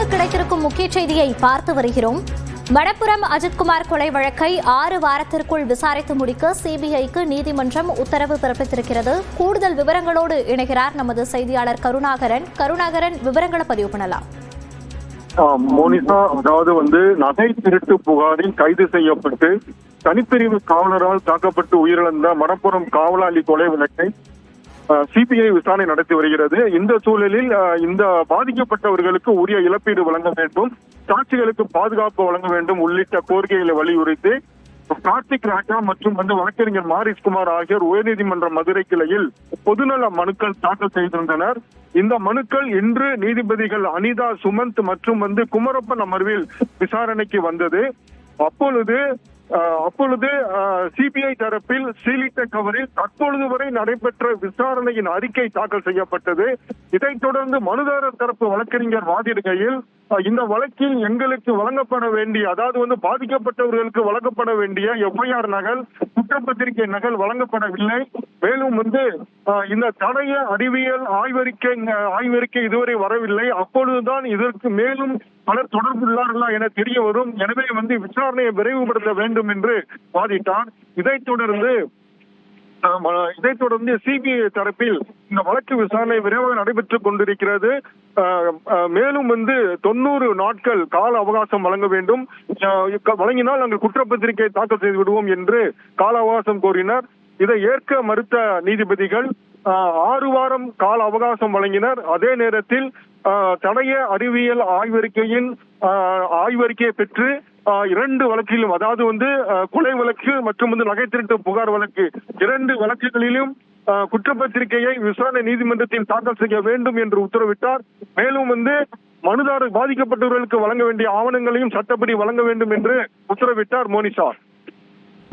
முக்கிய செய்தியை பார்த்து வருகிறோம். வடப்புறம் அஜித்குமார் கொலை வழக்கை ஆறு வாரத்திற்குள் விசாரித்து முடிக்க சிபிஐக்கு நீதிமன்றம் உத்தரவு பிறப்பித்திருக்கிறது. கூடுதல் விவரங்களோடு இணைகிறார் நமது செய்தியாளர் கருணாகரன். கருணாகரன் விவரங்களை பதிவு பண்ணலாம். மோனிசா அதாவது வந்து நகை திருட்டு புகாரில் கைது செய்யப்பட்டு தனிப்பிரிவு காவலரால் தாக்கப்பட்டு உயிரிழந்த மணப்புறம் காவலாளி கொலை வழக்கை சிபிஐ விசாரணை நடத்தி வருகிறது. இந்த சூழலில் இந்த பாதிக்கப்பட்டவர்களுக்கு உரிய இழப்பீடு வழங்க வேண்டும். சாட்சிகளுக்கு பாதுகாப்பு வழங்க வேண்டும் உள்ளிட்ட கோரிக்கைகளை வலியுறுத்தி கார்த்திக் ராஜா மற்றும் வந்து வழக்கறிஞர் மாரிஸ் குமார் ஆகியோர் உயர்நீதிமன்ற மதுரை கிளையில் பொதுநல மனுக்கள் தாக்கல் செய்திருந்தனர். இந்த மனுக்கள் இன்று நீதிபதிகள் அனிதா சுமந்த் மற்றும் வந்து குமரப்பன் அமர்வில் விசாரணைக்கு வந்தது. அப்பொழுது அப்பொழுது சிபிஐ தரப்பில் சீலிட்ட கவரில் தற்பொழுது வரை நடைபெற்ற விசாரணையின் அறிக்கை தாக்கல் செய்யப்பட்டது. இதைத் தொடர்ந்து மனுதாரர் தரப்பு வழக்கறிஞர் வாதிடுகையில் இந்த வழக்கில் எங்களுக்கு வழங்கப்பட வேண்டிய அதாவது வந்து பாதிக்கப்பட்டவர்களுக்கு வழங்கப்பட வேண்டிய எஃப்ஐஆர் நகல் குற்றப்பத்திரிகை நகல் வழங்கப்படவில்லை. மேலும் வந்து இந்த தடைய அறிவியல் ஆய்வறிக்கை ஆய்வறிக்கை இதுவரை வரவில்லை. அப்பொழுதுதான் இதற்கு மேலும் பலர் தொடர்புள்ளார்களா என தெரிய வரும். எனவே வந்து விசாரணையை விரைவுபடுத்த வேண்டும் என்று வாதிட்டார். இதைத் தொடர்ந்து இதைத் தொடர்ந்து சிபிஐ தரப்பில் இந்த வழக்கு விசாரணை விரைவாக நடைபெற்றுக் கொண்டிருக்கிறது. மேலும் வந்து தொண்ணூறு நாட்கள் கால அவகாசம் வழங்க வேண்டும். க- வழங்கினால் நாங்கள் குற்றப்பத்திரிகை தாக்கல் செய்து விடுவோம் என்று கால அவகாசம் கோரினர். இதை ஏற்க மறுத்த நீதிபதிகள் ஆறு வாரம் கால அவகாசம் வழங்கினர். அதே நேரத்தில் தடைய அறிவியல் ஆய்வறிக்கையின் ஆய்வறிக்கையை பெற்று இரண்டு வழக்கிலும் அதாவது வந்து கொலை வழக்கு மற்றும் வந்து நகை திருட்டு புகார் வழக்கு இரண்டு வழக்குகளிலும் குற்றப்பத்திரிகையை விசாரணை நீதிமன்றத்தில் தாக்கல் செய்ய வேண்டும் என்று உத்தரவிட்டார். மேலும் வந்து மனுதாரர் பாதிக்கப்பட்டவர்களுக்கு வழங்க வேண்டிய ஆவணங்களையும் சட்டப்படி வழங்க வேண்டும் என்று உத்தரவிட்டார் மோனிஷா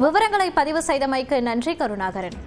விவரங்களை பதிவு செய்தமைக்கு நன்றி கருணாகரன்.